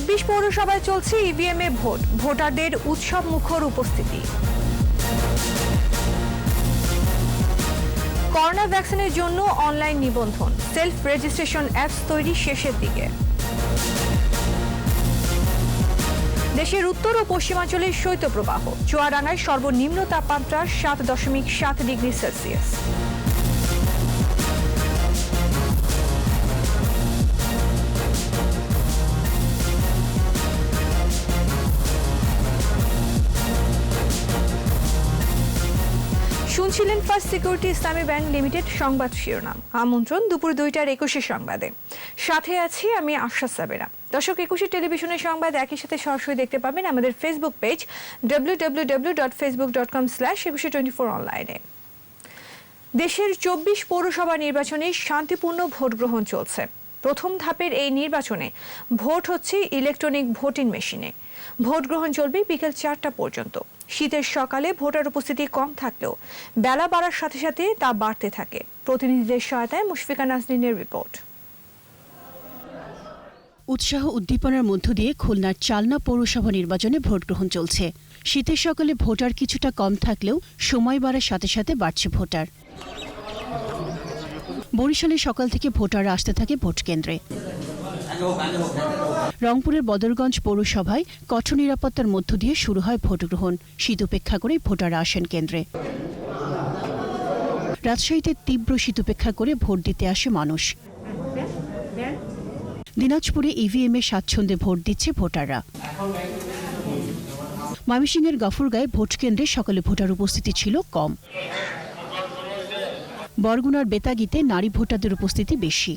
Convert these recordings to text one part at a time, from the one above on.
চব্বিশ পৌরসভায় চলছে ইভিএম এ ভোট। ভোটারদের উৎসব মুখর উপস্থিতি। করোনা ভ্যাকসিনের জন্য অনলাইন নিবন্ধন। সেলফ রেজিস্ট্রেশন অ্যাপস তৈরি শেষের দিকে। দেশের উত্তর ও পশ্চিমাঞ্চলের শৈত্যপ্রবাহ। চুয়াডাঙ্গায় সর্বনিম্ন তাপমাত্রা সাত দশমিক সাত ডিগ্রি সেলসিয়াস। শুনছিলেন first security Islami bank limited সংবাদ শিরোনাম। আমন্ত্রণ দুপুর দুইটার একুশে সংবাদে। সাথে আছি আমি আশা সাবেরা। দর্শক, একুশে টেলিভিশনের সংবাদ একই সাথে সরাসরি দেখতে পাবেন আমাদের Facebook page W W W dot Facebook dot com slash Ekushey twenty four অনলাইনে দেশের চব্বিশ পৌরসভা নির্বাচনে শান্তিপূর্ণ ভোট গ্রহণ চলছে। প্রথম ধাপের এই নির্বাচনে ভোট হচ্ছে ইলেকট্রনিক ভোটিং মেশিনে। ভোট গ্রহণ চলবে বিকেল চারটা পর্যন্ত। শীতের সকালে ভোটার উপস্থিতি কম থাকলেও বেলা বাড়ার সাথে সাথে তা বাড়তে থাকে। প্রতিনিধিদের সহায়তায় মুশফিকা নাজনীনের রিপোর্ট। উৎসাহ উদ্দীপনার মধ্য দিয়ে খুলনার চালনা পৌরসভা নির্বাচনে ভোট গ্রহণ চলছে। শীতের সকালে ভোটার কিছুটা কম থাকলেও সময় বাড়ার সাথে সাথে বাড়ছে ভোটার। বরিশালে সকাল থেকে ভোটাররা আসতে থাকে ভোট কেন্দ্রে। রংপুরের বদরগঞ্জ পৌরসভায় কঠোর নিরাপত্তার মধ্য দিয়ে শুরু হয় ভোট গ্রহণ শীত উপেক্ষা করে ভোটাররা আসেন কেন্দ্রে। রাজশাহীতে তীব্র শীত উপেক্ষা করে ভোট দিতে আসে মানুষ। দিনাজপুরে ইভিএম এ স্বাচ্ছন্দ্যে ভোট দিচ্ছে ভোটাররা। ময়মনসিংহের গফরগাঁয়ে ভোট কেন্দ্রে সকালে ভোটার উপস্থিতি ছিল কম। বরগুনার বেতাগিতে নারী ভোটারদের উপস্থিতি বেশি।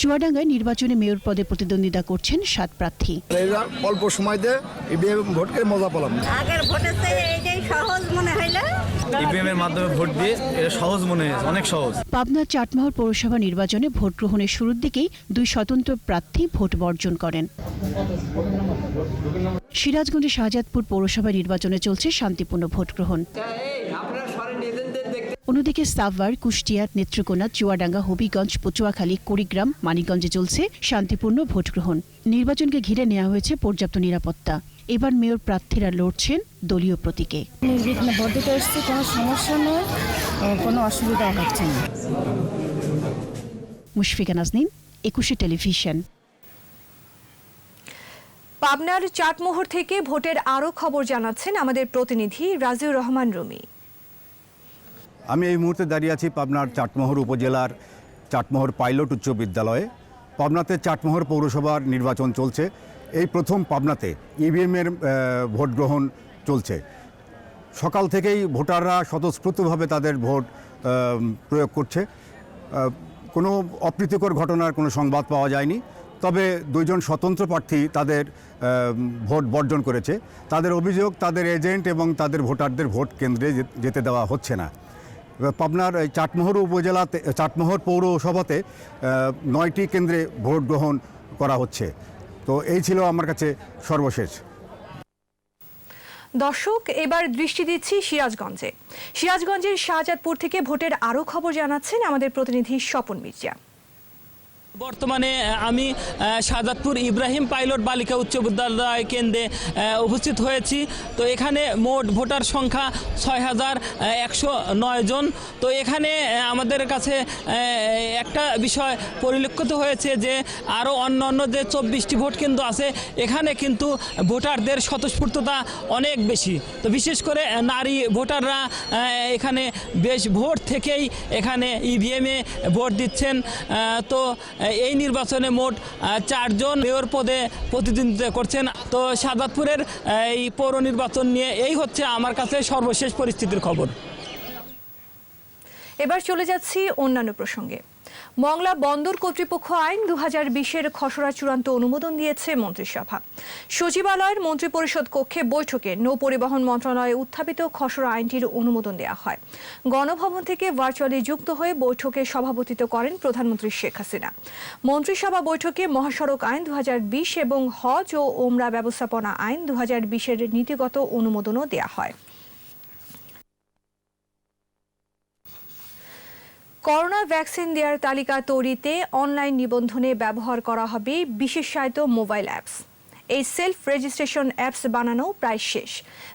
চুয়াডাঙ্গায় নির্বাচনে মেয়র পদে প্রতিদ্বন্দ্বিতা করছেন সাত প্রার্থী। অল্প সময় দিয়ে ইভিএম ভোটকে মজা পেলাম। আগের ভোটের চেয়ে এইটাই সহজ মনে হইল। ইভিএম এর মাধ্যমে ভোট দিয়ে এটা সহজ মনে হয়েছে অনেক সহজ। পাবনার চাটমোহর পৌরসভা নির্বাচনে ভোট গ্রহণের শুরুর দিকেই দুই স্বতন্ত্র প্রার্থী ভোট বর্জন করেন। সিরাজগঞ্জের শাহজাদপুর পৌরসভা নির্বাচনে চলছে শান্তিপূর্ণ ভোট গ্রহণ। অন্যদিকে সাভার কুষ্টিয়া নেত্রকোনা চুয়াডাঙ্গা হবিগঞ্জ পচুয়াখালী কুড়িগ্রাম মানিকগঞ্জে চলছে শান্তিপূর্ণ ভোটগ্রহণ। নির্বাচনকে ঘিরে নেওয়া হয়েছে পর্যাপ্ত নিরাপত্তা। এবার মেয়র প্রার্থীরা লড়ছেন দলীয় প্রতীকে। নির্বিঘ্নে ভোট দিতে এসেছি কোনো সমস্যা নেই কোনো অসুবিধা হচ্ছে না। মুশফিকা নাজনীন একুশে টেলিভিশন। পাবনার চাটমোহর থেকে ভোটের আরও খবর জানাচ্ছেন আমাদের প্রতিনিধি রাজিউর রহমান রুমি। আমি এই মুহূর্তে দাঁড়িয়ে আছি পাবনার চাটমোহর উপজেলার চাটমোহর পাইলট উচ্চ বিদ্যালয়ে। পাবনাতে চাটমোহর পৌরসভার নির্বাচন চলছে। এই প্রথম পাবনাতে ইভিএমের ভোট গ্রহণ চলছে। সকাল থেকেই ভোটাররা স্বতঃস্ফূর্তভাবে তাদের ভোট প্রয়োগ করছে। কোনো অপ্রীতিকর ঘটনার কোনো সংবাদ পাওয়া যায়নি। তবে দুইজন স্বতন্ত্র প্রার্থী তাদের ভোট বর্জন করেছে। তাদের অভিযোগ, তাদের এজেন্ট এবং তাদের ভোটারদের ভোট কেন্দ্রে যেতে দেওয়া হচ্ছে না। পাবনার চাটমোহর উপজেলাতে, চাটমোহর পৌরসভাতে নয়টি কেন্দ্রে ভোট গ্রহণ করা হচ্ছে। তো এই ছিল আমার কাছে সর্বশেষ। দর্শক, এবার দৃষ্টি দিচ্ছি সিরাজগঞ্জে। সিরাজগঞ্জের শাহজাদপুর থেকে ভোটের আরও খবর জানাচ্ছেন আমাদের প্রতিনিধি স্বপন মির্জা। বর্তমানে আমি আহ, শাহজাদপুর ইব্রাহিম পাইলট বালিকা উচ্চ বিদ্যালয় কেন্দ্রে উপস্থিত হয়েছি। তো এখানে মোট ভোটার সংখ্যা ছয় হাজার একশো নয় জন। তো এখানে আমাদের কাছে একটা বিষয় পরিলক্ষিত হয়েছে যে আরও অন্য অন্য যে চব্বিশটি ভোট কেন্দ্র আছে এখানে কিন্তু ভোটারদের স্বতঃস্ফূর্ততা অনেক বেশি। তো বিশেষ করে নারী ভোটাররা এখানে বেশ ভোট থেকেই এখানে ইভিএমে ভোট দিচ্ছেন। তো এই নির্বাচনে মোট চারজন মেয়র পদে প্রতিদ্বন্দ্বিতা করছেন। তো সাদাতপুরের এই পৌর নির্বাচন নিয়ে এই হচ্ছে আমার কাছে সর্বশেষ পরিস্থিতির খবর। এবার চলে যাচ্ছি অন্যান্য প্রসঙ্গে। মংলা বন্দর কর্তৃপক্ষ আইন দু হাজার বিশের খসড়া চূড়ান্ত অনুমোদন দিয়েছে মন্ত্রিসভা। সচিবালয়ের মন্ত্রিপরিষদ কক্ষে বৈঠকে নৌ পরিবহন মন্ত্রণালয়ে উত্থাপিত খসড়া আইনটির অনুমোদন দেওয়া হয়। গণভবন থেকে ভার্চুয়ালি যুক্ত হয়ে বৈঠকে সভাপতিত্ব করেন প্রধানমন্ত্রী শেখ হাসিনা। মন্ত্রিসভা বৈঠকে মহাসড়ক আইন দু হাজার বিশ এবং হজ ও ওমরা ব্যবস্থাপনা আইন দু হাজার বিশের নীতিগত অনুমোদনও দেওয়া হয়। করোনা ভ্যাকসিন দেওয়ার তালিকা তৈরিতে অনলাইন নিবন্ধনে ব্যবহার করা হবে বিশেষায়িত মোবাইল অ্যাপস। এই সেলফ রেজিস্ট্রেশন অ্যাপস বানানো প্রায় শেষ।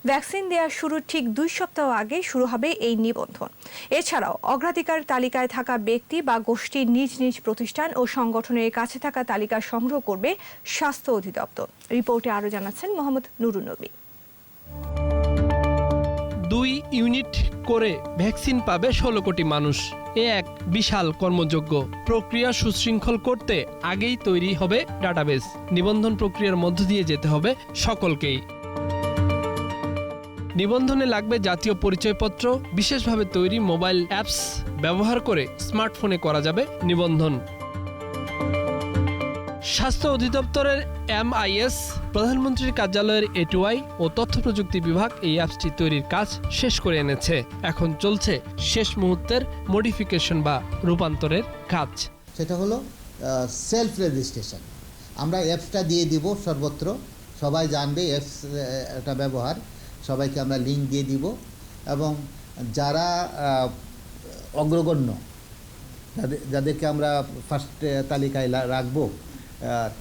ভ্যাকসিন দেওয়ার শুরুর ঠিক দুই সপ্তাহ আগে শুরু হবে এই নিবন্ধন। এছাড়াও অগ্রাধিকার তালিকায় থাকা ব্যক্তি বা গোষ্ঠী নিজ নিজ প্রতিষ্ঠান ও সংগঠনের কাছে থাকা তালিকা সংগ্রহ করবে স্বাস্থ্য অধিদপ্তর। রিপোর্টে আরও জানাচ্ছেন মোহাম্মদ নুরুন নবী। দুই ইউনিট করে ভ্যাকসিন পাবে ষোলো কোটি মানুষ। এ এক বিশাল কর্মযোগ্য প্রক্রিয়া সুশৃঙ্খল করতে আগেই তৈরি হবে ডাটাবেস। নিবন্ধন প্রক্রিয়ার মধ্য দিয়ে যেতে হবে সকলকেই। নিবন্ধনে লাগবে জাতীয় পরিচয়পত্র, বিশেষভাবে তৈরি মোবাইল অ্যাপস ব্যবহার করে স্মার্টফোনে করা যাবে নিবন্ধন। স্বাস্থ্য অধিদপ্তরের এমআইএস, প্রধানমন্ত্রীর কার্যালয়ের এটুআই ও তথ্য প্রযুক্তি বিভাগ এই অ্যাপসটি তৈরির কাজ শেষ করে এনেছে। এখন চলছে শেষ মুহূর্তের মডিফিকেশন বা রূপান্তরের কাজ। সেটা হলো সেলফ রেজিস্ট্রেশন। আমরা অ্যাপসটা দিয়ে দিব সর্বত্র। সবাই জানবে অ্যাপস এটা ব্যবহার। সবাইকে আমরা লিঙ্ক দিয়ে দিব। এবং যারা অগ্রগণ্য, যাদের, যাদেরকে আমরা ফার্স্ট তালিকায় রাখব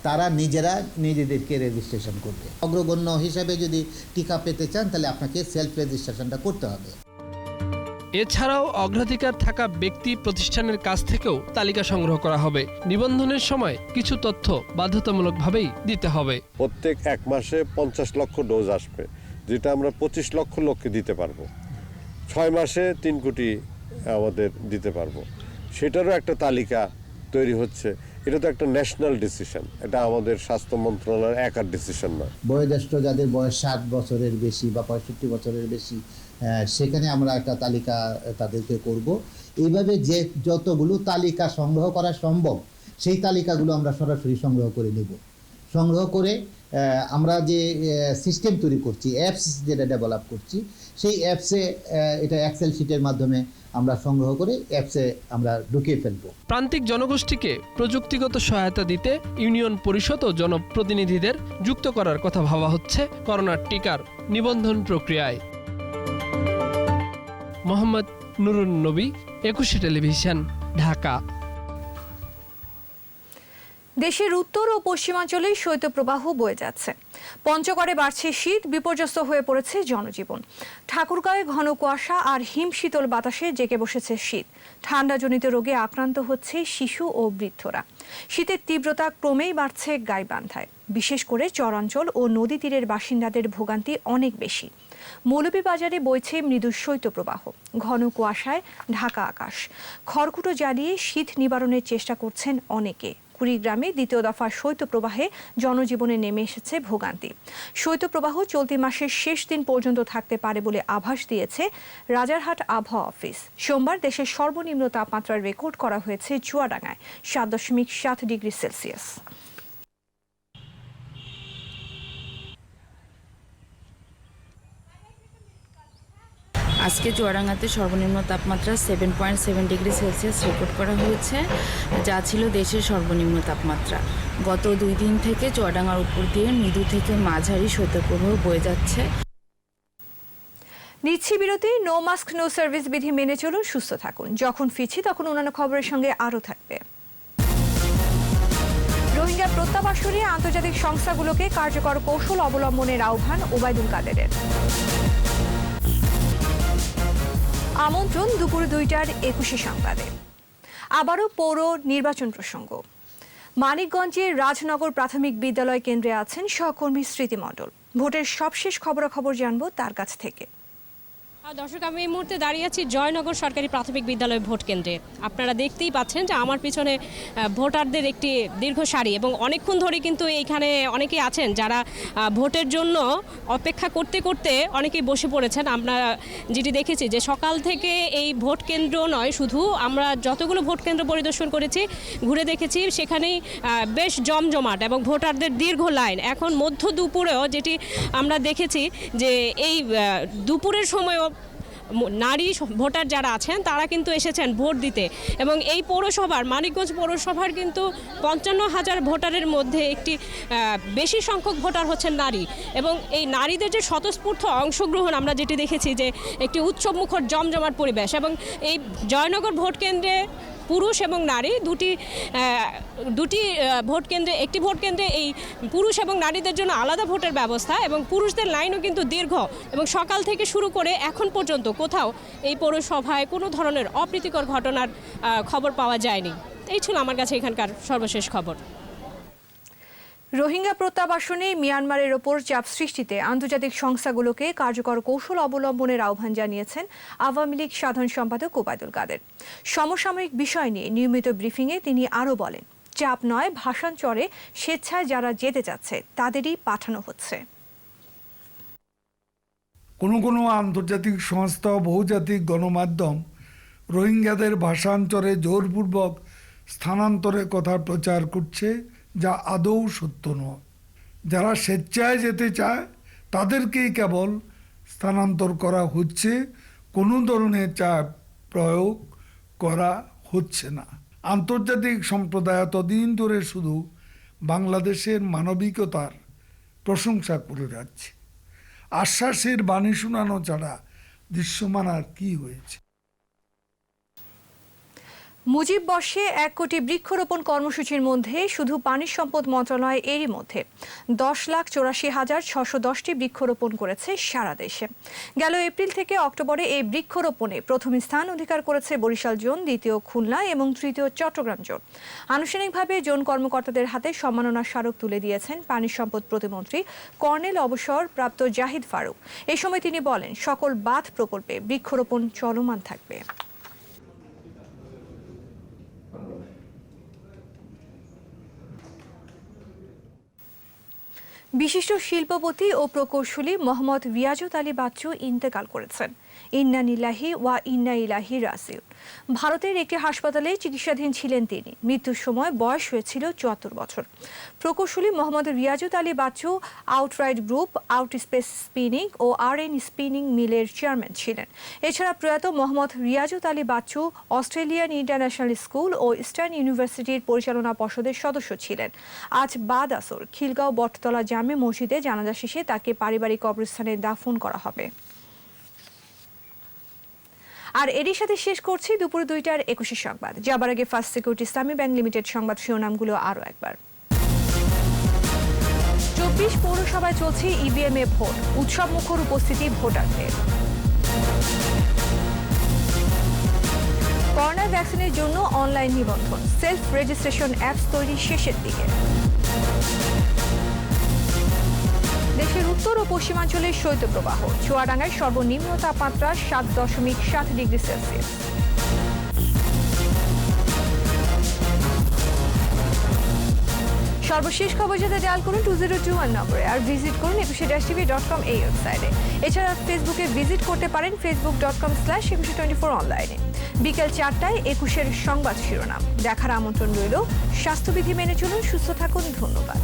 তারা নিজেরা নিজেদেরকে রেজিস্ট্রেশন করবে। অগ্রগণ্য হিসাবে যদি টিকা পেতে চান তাহলে আপনাকে সেলফ রেজিস্ট্রেশনটা করতে হবে। এছাড়াও অগ্রাধিকার থাকা ব্যক্তি প্রতিষ্ঠানের কাছ থেকেও তালিকা সংগ্রহ করা হবে। নিবন্ধনের সময় কিছু তথ্য বাধ্যতামূলকভাবেই দিতে হবে। প্রত্যেক এক মাসে পঞ্চাশ লক্ষ ডোজ আসবে যেটা আমরা পঁচিশ লক্ষ লোককে দিতে পারব। ছয় মাসে তিন কোটি আমাদের দিতে পারব। সেটারও একটা তালিকা তৈরি হচ্ছে। এটা তো একটা ন্যাশনাল ডিসিশন এটা আমাদের স্বাস্থ্য মন্ত্রণালয়ের একার ডিসিশন নয় বয়োজ্যেষ্ঠ যাদের বয়স ষাট বছরের বেশি বা পঁয়ষট্টি বছরের বেশি সেখানে আমরা একটা তালিকা তাদেরকে করব। এইভাবে যে যতগুলো তালিকা সংগ্রহ করা সম্ভব, সেই তালিকাগুলো আমরা সরাসরি সংগ্রহ করে নেব। সংগ্রহ করে আমরা যে সিস্টেম তৈরি করছি অ্যাপস যেটা ডেভেলপ করছি, সেই অ্যাপসে এটা এক্সেল শিটের মাধ্যমে আমরা সংগ্রহ করে অ্যাপসে আমরা ঢুকিয়ে ফেলব। প্রান্তিক জনগোষ্ঠীকে প্রযুক্তিগত সহায়তা দিতে ইউনিয়ন পরিষদ ও জনপ্রতিনিধিদের যুক্ত করার কথা ভাবা হচ্ছে করোনার টিকার নিবন্ধন প্রক্রিয়ায়। মোহাম্মদ নুরুন নবী, একুশে টেলিভিশন, ঢাকা। দেশের উত্তর ও পশ্চিমাঞ্চলে শৈত্যপ্রবাহ বয়ে যাচ্ছে। পঞ্চগড়ে বাড়ছে শীত, বিপর্যস্ত হয়ে পড়েছে জনজীবন। ঠাকুরগাঁয়ে ঘন কুয়াশা আর হিমশীতল বাতাসে জেগে বসেছে শীত। ঠান্ডাজনিত রোগে আক্রান্ত হচ্ছে শিশু ও বৃদ্ধরা। শীতের তীব্রতা ক্রমেই বাড়ছে গাইবান্ধায়। বিশেষ করে চরাঞ্চল ও নদী তীরের বাসিন্দাদের ভোগান্তি অনেক বেশি। মৌলভীবাজারে বইছে মৃদু শৈত্যপ্রবাহ। ঘন কুয়াশায় ঢাকা আকাশ। খড়কুটো জ্বালিয়ে শীত নিবারণের চেষ্টা করছেন অনেকে। কুড়িগ্রামে দ্বিতীয় দফার শৈত্যপ্রবাহে জনজীবনে নেমে এসেছে ভোগান্তি। শৈত্যপ্রবাহ চলতি মাসের শেষ দিন পর্যন্ত থাকতে পারে বলে আভাস দিয়েছে রাজারহাট আবহাওয়া অফিস। সোমবার দেশের সর্বনিম্ন তাপমাত্রার রেকর্ড করা হয়েছে চুয়াডাঙ্গায়, সাত দশমিক সাত ডিগ্রি সেলসিয়াস। আজকে চুয়াডাঙ্গাতে সর্বনিম্ন তাপমাত্রা seven point seven degree Celsius record করা হয়েছে, যা ছিল দেশের সর্বনিম্ন তাপমাত্রা। গত দুই দিন থেকে চুয়াডাঙ্গার উপর দিয়ে মৃদু থেকে মাঝারি শৈত্যপ্রবাহ বয়ে যাচ্ছে। নিচ্ছি বিরতি নো মাস্ক নো সার্ভিস বিধি মেনে চলুন, সুস্থ থাকুন। যখন ফিরছি তখন অন্যান্য খবরের সঙ্গে আরও থাকবে। রোহিঙ্গা প্রত্যাবাসনে আন্তর্জাতিক সংস্থাগুলোকে কার্যকর কৌশল অবলম্বনের আহ্বান ওবায়দুল কাদেরের। আমন্ত্রণ দুপুর দুইটার একুশে সংবাদে। আবারও পৌর নির্বাচন প্রসঙ্গ। মানিকগঞ্জের রাজনগর প্রাথমিক বিদ্যালয় কেন্দ্রে আছেন সহকর্মী স্মৃতি মণ্ডল ভোটের সবশেষ খবরাখবর জানব তার কাছ থেকে। দর্শক, আমি এই মুহূর্তে দাঁড়িয়ে আছি জয়নগর সরকারি প্রাথমিক বিদ্যালয় ভোট কেন্দ্রে। আপনারা দেখতেই পাচ্ছেন যে আমার পিছনে ভোটারদের একটি দীর্ঘ সারি এবং অনেকক্ষণ ধরে কিন্তু এইখানে অনেকেই আছেন যারা ভোটের জন্য অপেক্ষা করতে করতে অনেকেই বসে পড়েছেন। আমরা যেটি দেখেছি যে সকাল থেকে এই ভোট কেন্দ্র নয়, শুধু আমরা যতগুলো ভোট কেন্দ্র পরিদর্শন করেছি, ঘুরে দেখেছি সেখানেই বেশ জমজমাট এবং ভোটারদের দীর্ঘ লাইন। এখন মধ্য দুপুরেও যেটি আমরা দেখেছি যে এই দুপুরের সময়ও নারী ভোটার যারা আছেন, তারা কিন্তু এসেছেন ভোট দিতে। এবং এই পৌরসভার, মানিকগঞ্জ পৌরসভার কিন্তু পঞ্চান্ন হাজার ভোটারের মধ্যে একটি বেশি সংখ্যক ভোটার হচ্ছেন নারী। এবং এই নারীদের যে স্বতঃস্ফূর্ত অংশগ্রহণ আমরা যেটি দেখেছি যে, একটি উৎসবমুখর জমজমার পরিবেশ এবং এই জয়নগর ভোট কেন্দ্রে পুরুষ এবং নারী দুটি দুটি ভোট কেন্দ্রে, একটি ভোট কেন্দ্রে এই পুরুষ এবং নারীদের জন্য আলাদা ভোটের ব্যবস্থা এবং পুরুষদের লাইনও কিন্তু দীর্ঘ এবং সকাল থেকে শুরু করে এখন পর্যন্ত কোথাও এই পৌরসভায় কোনো ধরনের অপ্রীতিকর ঘটনার খবর পাওয়া যায়নি। এই ছিল আমার কাছে এখানকার সর্বশেষ খবর। রোহিঙ্গা প্রত্যাবাসনে মিয়ানমারের ওপর চাপ সৃষ্টিতে আন্তর্জাতিক সংস্থাগুলোকে কার্যকর কৌশল অবলম্বনের আহ্বান জানিয়েছেন আওয়ামী লীগ সাধারণ সম্পাদক ওবায়দুল কাদের। সমসাময়িক বিষয় নিয়ে নিয়মিত ব্রিফিংয়ে তিনি আরও বলেন, চাপ নয়, ভাষাঞ্চরে স্বেচ্ছায় যারা যেতে চাচ্ছে, তাদেরই পাঠানো হচ্ছে। কোনো কোনো আন্তর্জাতিক সংস্থা বহুজাতিক গণমাধ্যম রোহিঙ্গাদের ভাষান্তরে জোরপূর্বক স্থানান্তরের কথা প্রচার করছে যা আদৌ সত্য নয়। যারা স্বেচ্ছায় যেতে চায়, তাদেরকেই কেবল স্থানান্তর করা হচ্ছে। কোনো ধরনের চাপ প্রয়োগ করা হচ্ছে না। আন্তর্জাতিক সম্প্রদায় এতদিন ধরে শুধু বাংলাদেশের মানবিকতার প্রশংসা করে যাচ্ছে। আশ্বাসের বাণী শোনানো ছাড়া দৃশ্যমান আর কী হয়েছে? মুজিব বর্ষে এক কোটি বৃক্ষরোপণ কর্মসূচির মধ্যে শুধু পানি সম্পদ মন্ত্রণালয় এরই মধ্যে দশ লাখ চৌরাশি হাজার ছশো দশটি বৃক্ষরোপণ করেছে সারা দেশে। গেল এপ্রিল থেকে অক্টোবরে এই বৃক্ষরোপণে প্রথম স্থান অধিকার করেছে বরিশাল জোন, দ্বিতীয় খুলনা এবং তৃতীয় চট্টগ্রাম জোন। আনুষ্ঠানিকভাবে জোন কর্মকর্তাদের হাতে সম্মাননা স্মারক তুলে দিয়েছেন পানি সম্পদ প্রতিমন্ত্রী কর্নেল অবসর প্রাপ্ত জাহিদ ফারুক। এ সময় তিনি বলেন, সকল বাঁধ প্রকল্পে বৃক্ষরোপণ চলমান থাকবে। বিশিষ্ট শিল্পপতি ও প্রকৌশলী মোহাম্মদ রিয়াজত আলী বাচ্চু ইন্তেকাল করেছেন। ইন্না নিলাহি ওয়া ইন্না ইলাহি রাসিউন ভারতের একটি হাসপাতালে চিকিৎসাধীন ছিলেন তিনি। মৃত্যুর সময় বয়স হয়েছিল চুয়াত্তর বছর। প্রকৌশলী Mohammad Riazut Ali Bachchu, outright group out space spinning ও আর এন স্পিনিং মিলের চেয়ারম্যান ছিলেন। এছাড়া প্রয়াত Mohammad Riazut Ali Bachchu Australian international school ও ইস্টার্ন ইউনিভার্সিটির পরিচালনা পর্ষদের সদস্য ছিলেন। আজ বাদ আসর, খিলগাঁও বটতলা জামে মসজিদে জানাজা শেষে তাকে পারিবারিক কবরস্থানে দাফন করা হবে। আর এরই সাথে শেষ করছি দুপুর দুইটার একুশে সংবাদ। যাবার আগে first security Islami bank limited সংবাদ শিরোনামগুলো আরও একবার। চব্বিশ পৌরসভায় চলছে ইভিএম এ ভোট, উৎসব মুখর উপস্থিতি ভোটারদের। করোনা ভ্যাকসিনের জন্য অনলাইন নিবন্ধন, সেলফ রেজিস্ট্রেশন অ্যাপস তৈরি শেষের দিকে। দেশের উত্তর ও পশ্চিমাঞ্চলের শৈত্যপ্রবাহ। চুয়াডাঙ্গায় সর্বনিম্ন তাপমাত্রা সাত দশমিক সাত ডিগ্রি সেলসিয়াস। সর্বশেষ খবর যাতে ডায়াল করুন টু জিরো টু ওয়ান নম্বরে আর ভিজিট করুন একুশে ড্যাশ টিভি ডট কম এই ওয়েবসাইটে এছাড়া ফেসবুকে ভিজিট করতে পারেন Facebook dot com slash Ekushey twenty four অনলাইনে বিকেল চারটায় একুশের সংবাদ শিরোনাম। দেখার আমন্ত্রণ রইল স্বাস্থ্যবিধি মেনে চলুন, সুস্থ থাকুন, ধন্যবাদ।